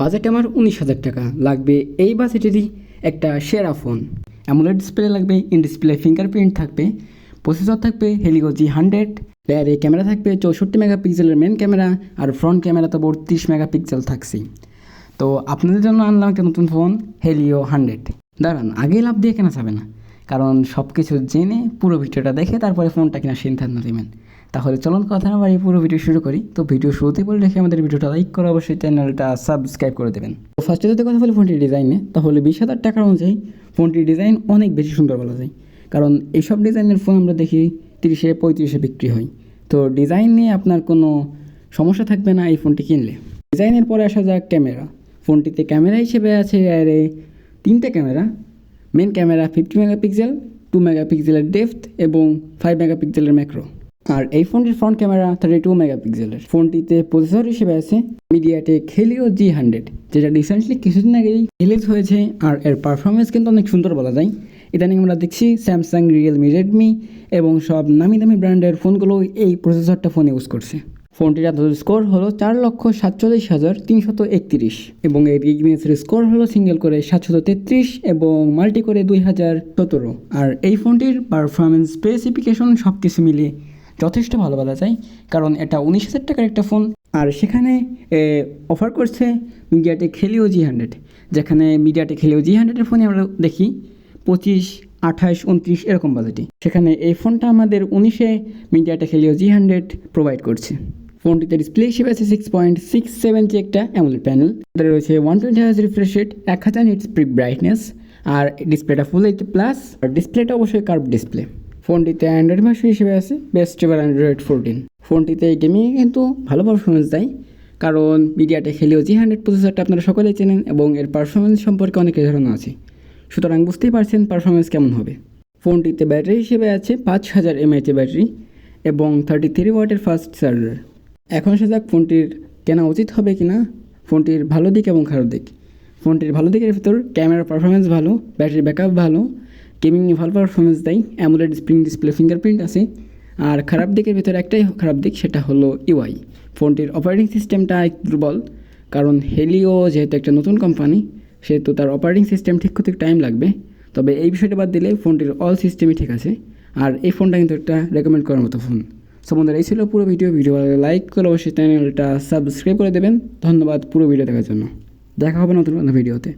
Budget আমার উনিশ হাজার টাকা। লাগবে এই বাজেটেরই একটা সেরা ফোন। অ্যামোলেড ডিসপ্লে লাগবে, ইন ডিসপ্লে ফিঙ্গারপ্রিন্ট থাকবে, প্রসেসর থাকবে হেলিগো জি হান্ড্রেড, রেয়ারে ক্যামেরা থাকবে, চৌষট্টি মেগাপিক্সেলের মেন ক্যামেরা, আর ফ্রন্ট ক্যামেরা তো বত্রিশ মেগাপিক্সেল থাকছেই তো আপনাদের জন্য আনলাম একটা নতুন ফোন, হেলিও হান্ড্রেড। দাঁড়ান আগেই লাভ দিয়ে কেনা যাবে না। কারণ সব কিছু জেনে পুরো ভিডিওটা দেখে তারপরে ফোনটা কেনার সিদ্ধান্ত নেবেন। তাহলে চলুন কথা না বাড়িয়ে পুরো ভিডিও শুরু করি। তো ভিডিও শুরুতে বলে রেখে, আমাদের ভিডিওটা লাইক করে অবশ্যই চ্যানেলটা সাবস্ক্রাইব করে দেবেন। তো ফার্স্টে যদি কথা বলি ফোনটির ডিজাইনে তাহলে বিশ হাজার টাকার অনুযায়ী ফোনটির ডিজাইন অনেক বেশি সুন্দর বলা যায়। কারণ এইসব ডিজাইনের ফোন আমরা দেখি তিরিশে, পঁয়ত্রিশে বিক্রি হয়। তো ডিজাইন নিয়ে আপনার কোনো সমস্যা থাকবে না এই ফোনটি কিনলে। ডিজাইনের পরে আসা যাক ক্যামেরা ফোনটিতে ক্যামেরা হিসেবে আছে আরে তিনটে camera main camera fifty megapixel two মেগাপিক্সেলের ডেফথ এবং ফাইভ মেগাপিক্সেলের ম্যাক্রো আর এই ফোনটির ফ্রন্ট ক্যামেরা থার্টি টু মেগাপিক্সেলের ফোনটিতে প্রসেসর হিসেবে আছে মিডিয়াটেক হেলিও জি হান্ড্রেড যেটা রিসেন্টলি কিছুদিন আগেই রিলিজ হয়েছে আর এর পারফরমেন্স কিন্তু অনেক সুন্দর বলা যায়। ইদানিং আমরা দেখছি স্যামসাং রিয়েলমি রেডমি এবং সব নামি দামি ব্র্যান্ডের ফোনগুলো এই প্রসেসরটা ফোন ইউজ করছে। ফোনটির আদর স্কোর হলো চার লক্ষ সাতচল্লিশ হাজার তিনশত একত্রিশ এবং এই রিগনেসের স্কোর হলো সিঙ্গেল করে সাতশত তেত্রিশ এবং মাল্টি করে দুই হাজার সতেরো। আর এই ফোনটির পারফরমেন্স স্পেসিফিকেশন সব কিছু মিলিয়ে যথেষ্ট ভালো বলা যায়, কারণ এটা উনিশ হাজার টাকার একটা ফোন আর সেখানে অফার করছে মিডিয়াটেক হেলিও জি হান্ড্রেড যেখানে মিডিয়াটেক হেলিও জি হান্ড্রেডের ফোনে আমরা দেখি, পঁচিশ, আঠাশ, উনত্রিশ এরকম বাজেটে সেখানে এই ফোনটা আমাদের উনিশে MediaTek Helio G hundred provide করছে। ফোনটিতে ডিসপ্লে হিসেবে আছে সিক্স পয়েন্ট সিক্স সেভেন জি একটা অ্যামোলেড প্যানেল তাতে রয়েছে ওয়ান টোয়েন্টি হাজার রিফ্রেশ রেট এক হাজার নিট স্প্রিক ব্রাইটনেস আর ডিসপ্লেটা ফুল এইচ প্লাস আর ডিসপ্লেটা অবশ্যই কার্ভ ডিসপ্লে ফোনটিতে অ্যান্ড্রয়েড ভার্সন হিসেবে আছে বেস্ট এবার অ্যান্ড্রয়েড ফোরটিন ফোনটিতে এই গেমিংয়ে কিন্তু ভালো পারফরমেন্স দেয়, কারণ মিডিয়াটেক হেলিও জি হান্ড্রেড প্রসেসরটা আপনারা সকলেই চেনেন এবং এর পারফরমেন্স সম্পর্কে অনেক ধারণা আছে। সুতরাং বুঝতেই পারছেন পারফরমেন্স কেমন হবে। ফোনটিতে ব্যাটারি হিসেবে আছে পাঁচ হাজার এমএইচের ব্যাটারি এবং থার্টি থ্রি ওয়াটের ফাস্ট চার্জার এখন সে যাক ফোনটির কেনা উচিত হবে কি না ফোনটির ভালো দিক এবং খারাপ দিক। ফোনটির ভালো দিকের ভিতর ক্যামেরার পারফরমেন্স ভালো ব্যাটারি ব্যাকআপ ভালো গেমিংয়ে ভালো পারফরমেন্স দেয় অ্যামোলেড স্প্রিং ডিসপ্লে ফিঙ্গারপ্রিন্ট আছে। আর খারাপ দিকের ভিতরে একটাই খারাপ দিক, সেটা হলো ইউআই ফোনটির অপারেটিং সিস্টেমটা একটু দুর্বল, কারণ হেলিও যেহেতু একটা নতুন কোম্পানি সেহেতু তার অপারেটিং সিস্টেম ঠিক করতে টাইম লাগবে। তবে এই বিষয়টা বাদ দিলে ফোনটির অল সিস্টেমই ঠিক আছে। আর এই ফোনটা কিন্তু একটা রেকমেন্ড করার মতো ফোন সো বন্ধুরা, এই ছিল পুরো ভিডিও ভিডিও লাইক করে অবশ্যই চ্যানেলটা সাবস্ক্রাইব করে দেবেন। ধন্যবাদ পুরো ভিডিও দেখার জন্য। দেখা হবে নতুন ভিডিওতে